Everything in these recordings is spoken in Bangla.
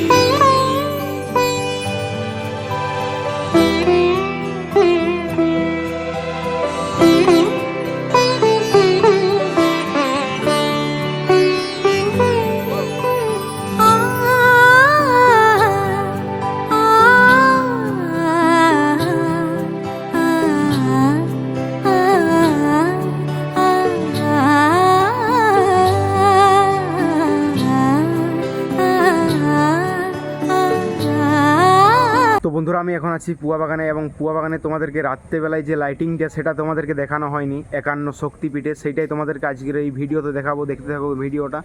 তো বন্ধুরা, আমি এখন আছি পুয়া বাগানে এবং পুয়া বাগানে তোমাদেরকে রাত্রেবেলায় যে লাইটিংটা সেটা তোমাদেরকে দেখানো হয়নি। একান্ন শক্তিপীঠে সেইটাই তোমাদেরকে আজকের এই ভিডিওতে দেখাবো, দেখতে থাকো ভিডিওটা।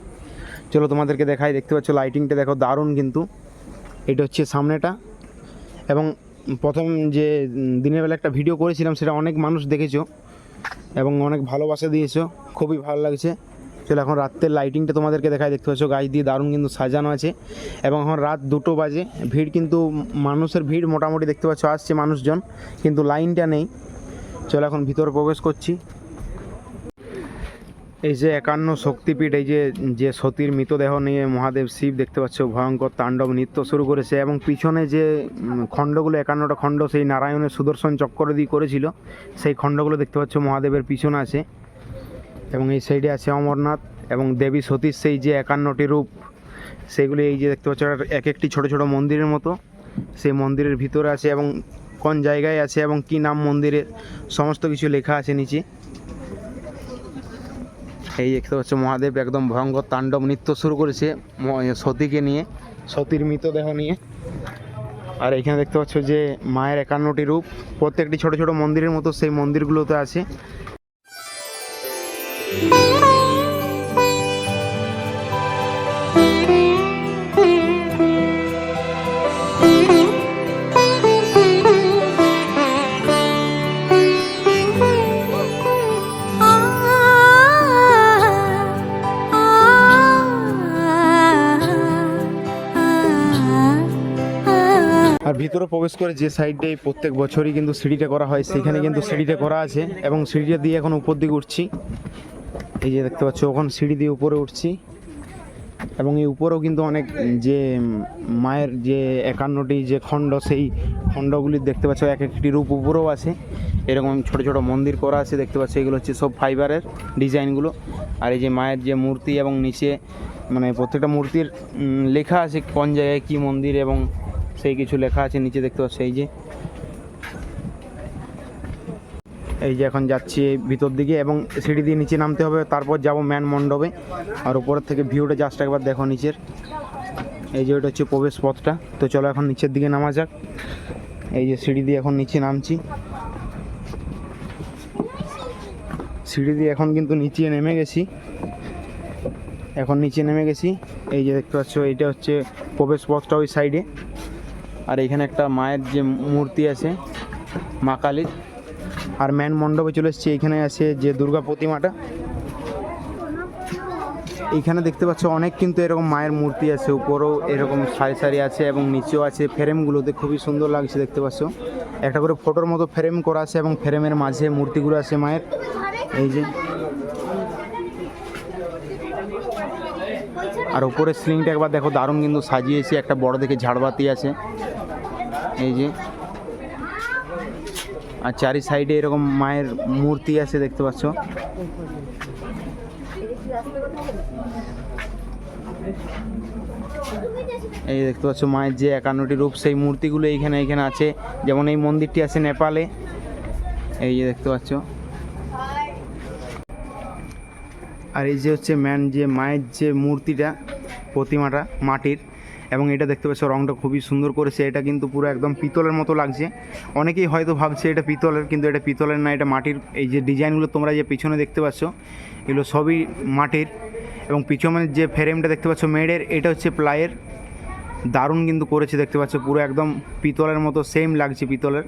চলো তোমাদেরকে দেখাই, দেখতে পাচ্ছ লাইটিংটা দেখো দারুণ কিন্তু। এটা হচ্ছে সামনেটা। এবং প্রথম যে দিনের বেলা একটা ভিডিও করেছিলাম, সেটা অনেক মানুষ দেখেছ এবং অনেক ভালোবাসা দিয়েছ। খুবই ভালো লাগছে। চলো এখন রাত্রের লাইটিংটা তোমাদেরকে দেখাই, দেখতে পাচ্ছ গাছ দিয়ে দারুণ কিন্তু সাজানো আছে। এবং এখন রাত দুটো বাজে, ভিড় কিন্তু মানুষের ভিড় মোটামুটি দেখতে পাচ্ছ, আসছে মানুষজন, কিন্তু লাইনটা নেই। চলো এখন ভিতরে প্রবেশ করছি। এই যে একান্ন শক্তিপীঠ, এই যে যে সতীর মৃতদেহ নিয়ে মহাদেব শিব দেখতে পাচ্ছ, ভয়ঙ্কর তাণ্ডব নৃত্য শুরু করেছে। এবং পিছনে যে খণ্ডগুলো, একান্নটা খণ্ড সেই নারায়ণের সুদর্শন চক্র দিয়ে করেছিল, সেই খণ্ডগুলো দেখতে পাচ্ছ মহাদেবের পিছনে আছে। এবং এই সাইডে আছে অমরনাথ এবং দেবী সতীর সেই যে একান্নটি রূপ, সেগুলি এই যে দেখতে পাচ্ছ এক একটি ছোট ছোট মন্দিরের মতো সেই মন্দিরের ভিতরে আছে এবং কোন জায়গায় আছে এবং কি নাম মন্দিরের সমস্ত কিছু লেখা আছে নিচে। এই দেখতে পাচ্ছ, মহাদেব একদম ভয়ঙ্কর তাণ্ডব নৃত্য শুরু করেছে সতীকে নিয়ে, সতীর মৃতদেহ নিয়ে। আর এখানে দেখতে পাচ্ছ যে মায়ের একান্নটি রূপ, প্রত্যেকটি ছোট ছোট মন্দিরের মতো সেই মন্দিরগুলোতে আছে। আর ভিতরে প্রবেশ করে যে সাইডে প্রত্যেক বছরই কিন্তু সিঁড়িটা করা হয়, সেখানে কিন্তু সিঁড়িটা করা আছে এবং সিঁড়িটা দিয়ে এখন উপর দিকে উঠছি। এই যে দেখতে পাচ্ছ ওখান সিঁড়ি দিয়ে উপরে উঠছি। এবং এই উপরেও কিন্তু অনেক যে মায়ের যে একান্নটি যে খণ্ড, সেই খণ্ডগুলি দেখতে পাচ্ছ, এক একটি রূপ উপরেও আছে। এরকম ছোট ছোট মন্দির করা আছে, দেখতে পাচ্ছ, এগুলো হচ্ছে সব ফাইবারের ডিজাইনগুলো। আর এই যে মায়ের যে মূর্তি এবং নিচে মানে প্রত্যেকটা মূর্তির লেখা আছে কোন জায়গায় কি মন্দির এবং সেই কিছু লেখা আছে, নিচে দেখতে পাচ্ছ, এই যে এই যে এখন যাচ্ছি ভিতর দিকে এবং সিঁড়ি দিয়ে নিচে নামতে হবে, তারপর যাব ম্যান মণ্ডপে। আর উপরের থেকে ভিউটা জাস্ট একবার দেখো নিচের। এই যে ওটা হচ্ছে প্রবেশ পথটা। তো চলো এখন নিচের দিকে নামা যাক। এই যে সিঁড়ি দিয়ে এখন নিচে নামছি। সিঁড়ি দিয়ে এখন কিন্তু নিচে নেমে গেছি। এখন নিচে নেমে গেছি। এই যে দেখতে পাচ্ছ, এইটা হচ্ছে প্রবেশ পথটা ওই সাইডে আর এখানে একটা মায়ের যে মূর্তি আছে, মা কালীর। আর ম্যান মণ্ডপে চলে এসেছি। এখানে আছে যে দুর্গা প্রতিমাটা। এইখানে দেখতে পাচ্ছ অনেক কিন্তু এরকম মায়ের মূর্তি আছে। উপরেও এরকম সারি সারি আছে এবং নিচেও আছে ফ্রেমগুলোতে। খুবই সুন্দর লাগছে দেখতে পাচ্ছ। একটা করে ফটোর মতো ফ্রেম করা আছে এবং ফ্রেমের মাঝে মূর্তিগুলো আছে মায়ের। এই যে। আর উপরের সিলিংটা একবার দেখো, দারুণ কিন্তু সাজিয়েছে। একটা বড় দেখে ঝাড়বাতি আছে। এই যে। আর চারি সাইডে এরকম মায়ের মূর্তি আছে, দেখতে পাচ্ছ। এই দেখতে পাচ্ছ মায়ের যে একান্নটি রূপ, সেই মূর্তিগুলো এইখানে এইখানে আছে। যেমন এই মন্দিরটি আছে নেপালে। এই যে দেখতে পাচ্ছ। আর এই যে হচ্ছে ম্যান যে মায়ের যে মূর্তিটা, প্রতিমাটা, মাটির এবং এটা দেখতে পাচ্ছ, রংটা খুবই সুন্দর করেছে। এটা কিন্তু পুরো একদম পিতলের মতো লাগছে। অনেকেই হয়তো ভাবছে এটা পিতলের, কিন্তু এটা পিতলের না, এটা মাটির। এই যে ডিজাইনগুলো তোমরা যে পিছনে দেখতে পাচ্ছ, এগুলো সবই মাটির। এবং পিছনের যে ফ্রেমটা দেখতে পাচ্ছ, মেডের, এটা হচ্ছে প্লাইয়ের। দারুণ কিন্তু করেছে দেখতে পাচ্ছ, পুরো একদম পিতলের মতো সেম লাগছে পিতলের।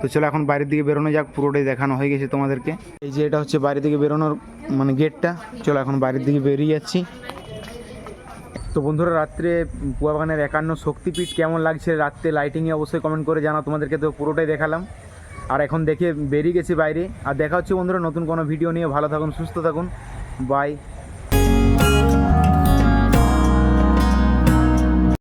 তো চলো এখন বাইরের দিকে বেরোনো যাক, পুরোটাই দেখানো হয়ে গেছে তোমাদেরকে। এই যে এটা হচ্ছে বাইরের দিকে বেরোনোর মানে গেটটা চলো এখন বাইরের দিকে বেরিয়ে যাচ্ছি। তো বন্ধুরা, রাত্রে পুয়াবাগানের একান্ন শক্তিপীঠ কেমন লাগছে রাত্রে? লাইটিংয়ে অবশ্যই কমেন্ট করে জানা তোমাদেরকে তো পুরোটাই দেখালাম। আর এখন দেখে বেরিয়ে গেছি বাইরে। আর দেখা হচ্ছে বন্ধুরা নতুন কোনো ভিডিও নিয়ে। ভালো থাকুন, সুস্থ থাকুন। বাই